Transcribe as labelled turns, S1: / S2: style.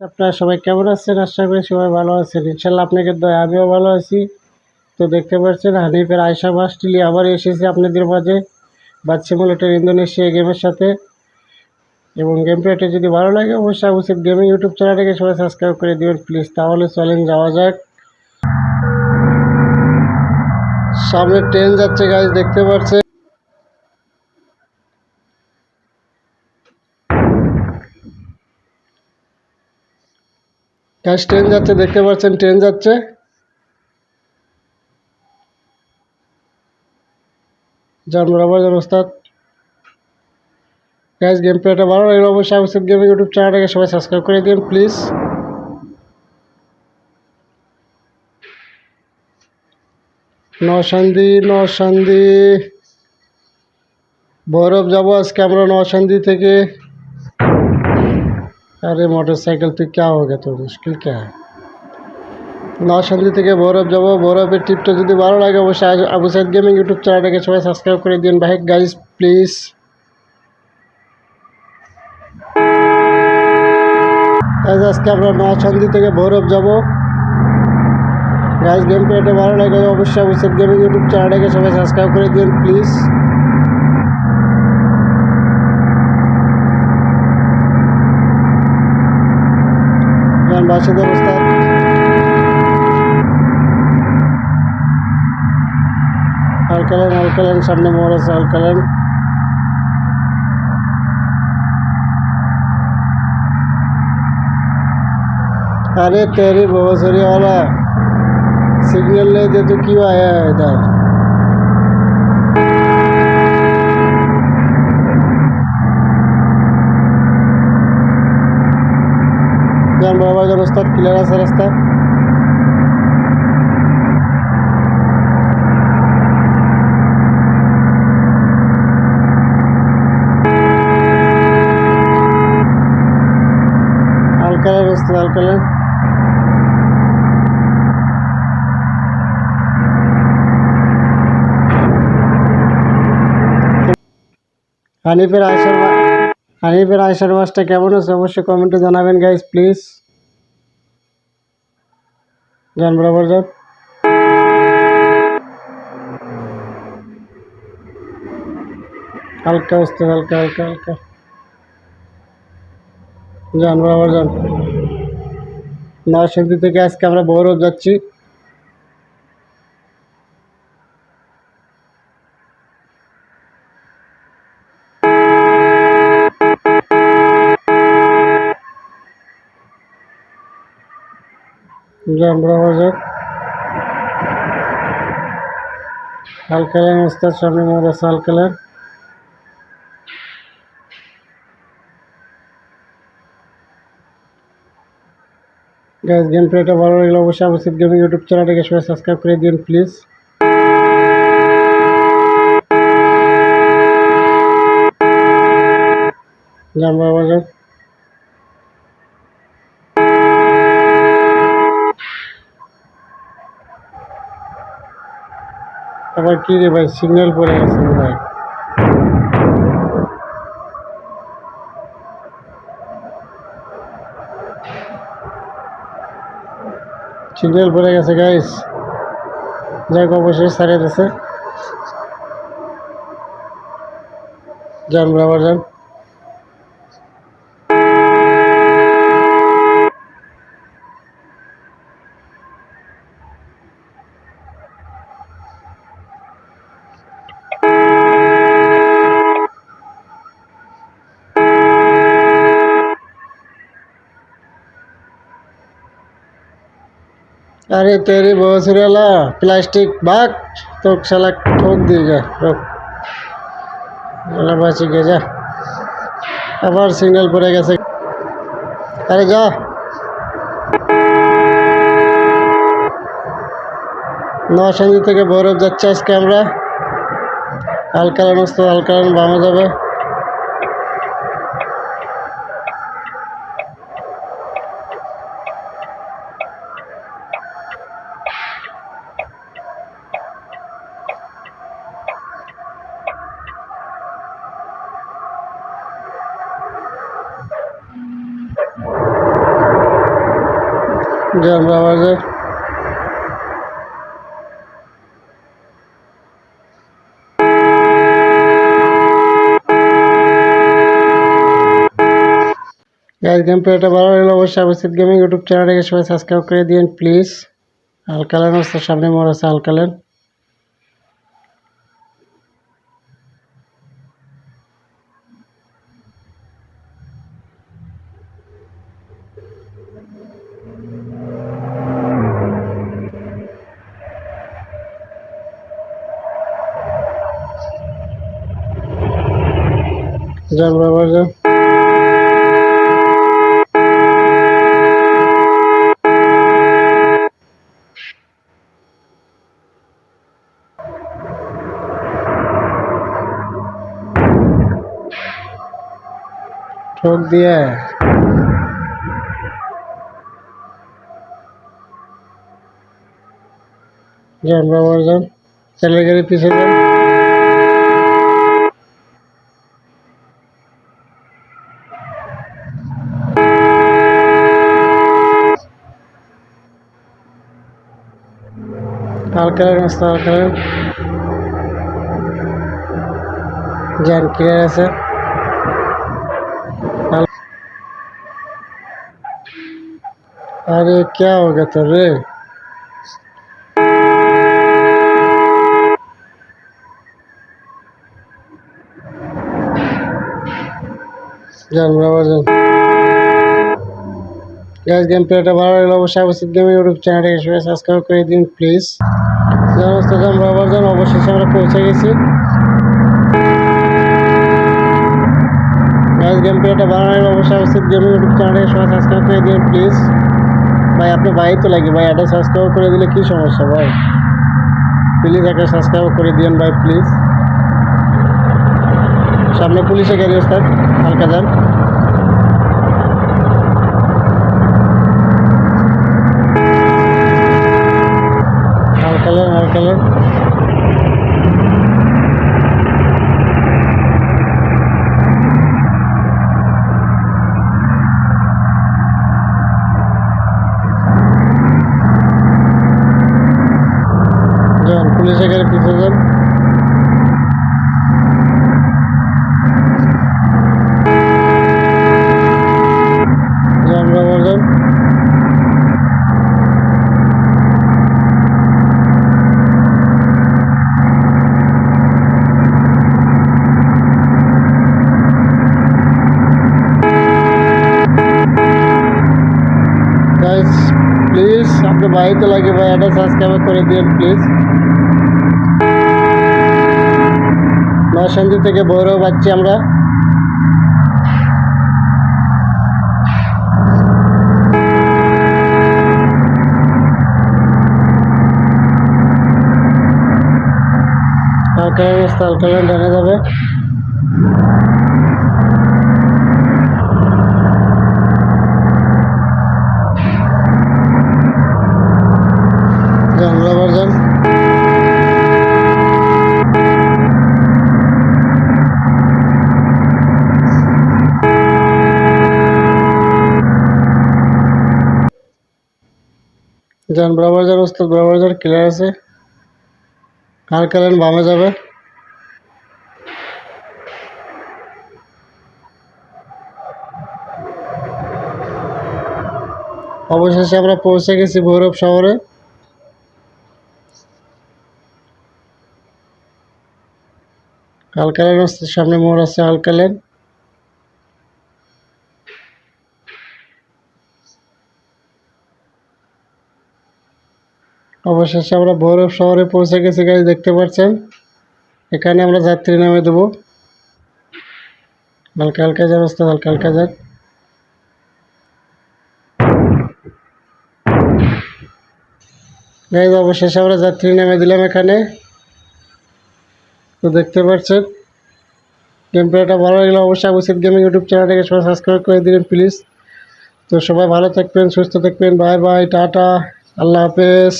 S1: আপনারা সবাই কেমন আছেন? আশা করি সবাই ভালো আছেন। ইনশাল্লাহ আপনাকে দয়া, আমিও ভালো আছি। তো দেখতে পাচ্ছেন, হানিফের আয়সা বাসটিলি আবার এসেছে আপনাদের মাঝে। বাদ সিমুলেটার ইন্দোনেশিয়া গেমের সাথে। এবং গেম প্লেটা যদি ভালো লাগে, অবশ্যই অবশ্যই গেমিং ইউটিউব চ্যানেলটাকে সবাই সাবস্ক্রাইব করে দেবেন। প্লিজ তাহলে চলেন যাওয়া যাক। সামনে ট্রেন যাচ্ছে গাছ দেখতে পাচ্ছেন। গ্যাস ট্রেন যাচ্ছে, দেখতে পাচ্ছেন ট্রেন যাচ্ছে। যান বরাবর যান ওস্তাদ। গ্যাস গেম প্লেটা ভালো লাগলে অবশ্যই আমি গেমের ইউটিউব চ্যানেলটাকে সবাই সাবস্ক্রাইব করে দিন প্লিজ নশান্দি নশান্দি ভৈরব যাব আজকে আমরা নশান্দি থেকে। अरे मोटरसाइकिल पे क्या हो गया तो मुश्किल क्या है নশান্দি থেকে ভৈরব যাবো ভৈরবের ট্রিপটা যদি ভালো লাগে অবশ্যই আজ- আবু সাইদ গেমিং ইউটিউব চ্যানেলটাকে সবাই সাবস্ক্রাইব করে দিন ভাই গাইজ প্লিজ আজ আজকে আমরা নশান্দি থেকে ভৈরব যাবো গাইজ গেম প্লেটা ভালো লাগে অবশ্যই আবু সাইদ গেমিং ইউটিউব চ্যানেলটাকে সবাই সাবস্ক্রাইব করে দিন প্লিজ एम्बेसडर उस्ताद अलकलन अलकलन सन्न मोरस अलकलन अरे तेरी बहुत सारी वाला सिग्नल नहीं दे तो क्यों आया है इधर? जान उस्ताद क्लियर আছে রাস্তা আলকালেন উস্তাদ আলকালেন হানিফের আয়সার বা- হানিফের আয়সার বাসটা কেমন আছে অবশ্যই কমেন্টে জানাবেন গাইজ প্লিজ যান বরাবর যান হালকা আসতে হালকা হালকা হালকা। যান বরাবর যান। নরসিংদী থেকে আজকে আমরা বহরব যাচ্ছি। যান বরাবর যান হালকালেন উস্তাদ সামনে মোড় আছে গেম প্লেটা ভালো লাগলে অবশ্যই অবশ্যই গেমিং ইউটিউব চ্যানেলটাকে সবাই সাবস্ক্রাইব করে দিন প্লিজ যান বাবা আবার কি রে ভাই সিগন্যাল পড়ে গেছে ভাই সিগন্যাল পড়ে গেছে গাইস যাক অবশ্যই সারিয়ে দিছে। যান বরাবর যান। अरे तेरी भोसरेला प्लास्टिक भाग तो साला ठोक देगा रुक বাঁচি গে যা আবার সিগন্যাল পড়ে গেছে আরে যা নশান্দি থেকে ভৈরব যাচ্ছে আজকে আমরা আলকালান আসতো আলকালান বামে যাবে যান বাবা যান গাইজ গেম প্লেটা ভালো লাগলে অবশ্যই আবিষ্কার গেমিং ইউটিউব চ্যানেলটাকে সবাই সাবস্ক্রাইব করে দিন প্লিজ আলকালেন সামনে মোড় আছে আলকালেন। যান বাবা যান ठोक दिया है जान बाबा जान चले गए पीछे जान আলকালের রাস্তা আলকালের যান ক্লিয়ার আছে अरे क्या हो गया था रे যান বাবা যান গ্যাস গেম প্লেটা ভালো লাগলে অবশ্যই অবশ্যই গেম ইউটিউব চ্যানেলটাকে সবাই সাবস্ক্রাইব করে দিন প্লিজ সমস্ত যান বাবা যান অবশেষে আমরা পৌঁছে গেছি। গেম প্লেটা ভালো অবশ্যই অবশ্যই গেম ইউটিউব চ্যানেলটাকে সবাই সাবস্ক্রাইব করে দিন প্লিজ ভাই, আপনি ভাই তো লাগে, ভাই এটা সাবস্ক্রাইব করে দিলে কি সমস্যা, ভাই? প্লিজ একটা সাবস্ক্রাইব করে দিন ভাই প্লিজ সামনে পুলিশে গাড়ি ওস্তাদ, হালকা যান। হালকা প্লিজ তো লাগে ভাই এটা সাবস্ক্রাইব করে দিন প্লিজ নরসিংদী থেকে ভৈরব পাচ্ছি আমরা। আলকালের রাস্তা আলকালের ডানে যাবে। যান রাবার যান। যান ওস্তাদ বরাবর ক্লিয়ার আছে? কার কারেন বামে যাবে? অবশেষে আমরা পৌঁছে গেছি ভৈরব শহরে। আলকালেন রাস্তার সামনে মোড় আছে আলকালেন অবশেষে আমরা ভৈরব শহরে পৌঁছে গেছি গাড়ি দেখতে পাচ্ছেন? এখানে আমরা যাত্রী নামে দেবো। হালকা হালকা যান রাস্তা হালকা হালকা যান অবশেষে আমরা যাত্রী নামে দিলাম এখানে। তো দেখতে পাচ্ছেন। গেম প্লেটা ভালো লাগলে অবশ্যই উচিত গেমিং ইউটিউব চ্যানেলটাকে সবাই সাবস্ক্রাইব করে দিলেন প্লিজ তো সবাই ভালো থাকবেন, সুস্থ থাকবেন। বাই বাই টাটা, আল্লাহ হাফেজ।